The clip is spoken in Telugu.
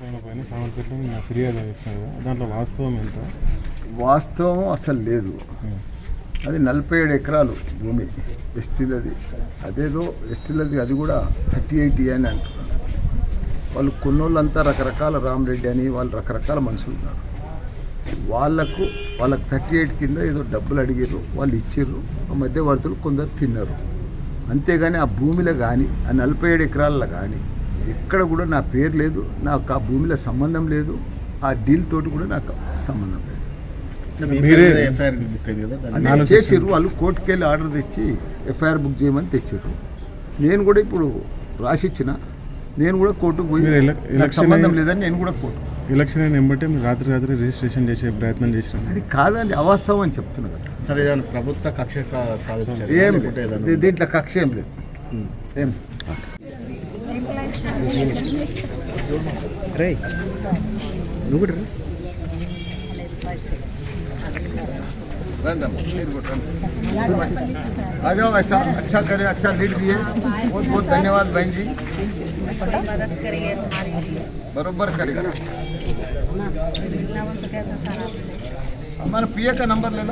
పైన పైన ఫిర్యాదు దాంట్లో వాస్తవం ఎంత వాస్తవం అసలు లేదు. అది నలభై ఏడు ఎకరాలు భూమి. ఎస్టీలది. అదేదో ఎస్టీలది అది కూడా థర్టీ ఎయిట్ అని అంటున్నారు. వాళ్ళు కొన్నోళ్ళంతా రకరకాల రామరెడ్డి అని వాళ్ళు రకరకాల మనుషులు ఉన్నారు. వాళ్ళకు వాళ్ళకి థర్టీ ఎయిట్ కింద ఏదో డబ్బులు అడిగారు వాళ్ళు ఇచ్చారు ఆ మధ్యవర్తులు కొందరు తిన్నారు. అంతేగాని ఆ భూమిలో కానీ ఆ నలభై ఏడు ఎకరాల్లో కానీ ఎక్కడ కూడా నా పేరు లేదు నాకు ఆ భూమిలో సంబంధం లేదు ఆ డీల్ తోటి కూడా నాకు సంబంధం లేదు. మీరే ఎఫ్ఐఆర్ బుక్ అయింది కదా దాన్ని అదే చేసిర్రు వాళ్ళు కోర్టుకి వెళ్ళి ఆర్డర్ తెచ్చి ఎఫ్ఐఆర్ బుక్ చేయమని తెచ్చారు నేను కూడా ఇప్పుడు రాసిచ్చిన నేను కూడా కోర్టుకు పోయి సంబంధం లేదని నేను కూడా కోర్టు ఎలక్షన్ అయిన ఎంబటే మీరు రాత్రి రాత్రి రిజిస్ట్రేషన్ చేసే ప్రయత్నం చేసినారు అది కాదని అవాస్తవం అని చెప్తున్నా కదా సరే ఏదైనా ప్రభుత్వ కక్ష కా- సాధించారు ఏం లేకుంటే లేదు ఏదైనా దీ- దీంట్లో కక్ష ఏం లేదు ఏం రండి अम्मा, మీరు కూడా రండి. आ जाओ ऐसा अच्छा करे अच्छा लीड दिए बहुत बहुत धन्यवाद बहन जी मदद करिए हमारी भी बरोबर करेगा మన పిఎక నంబర్లలో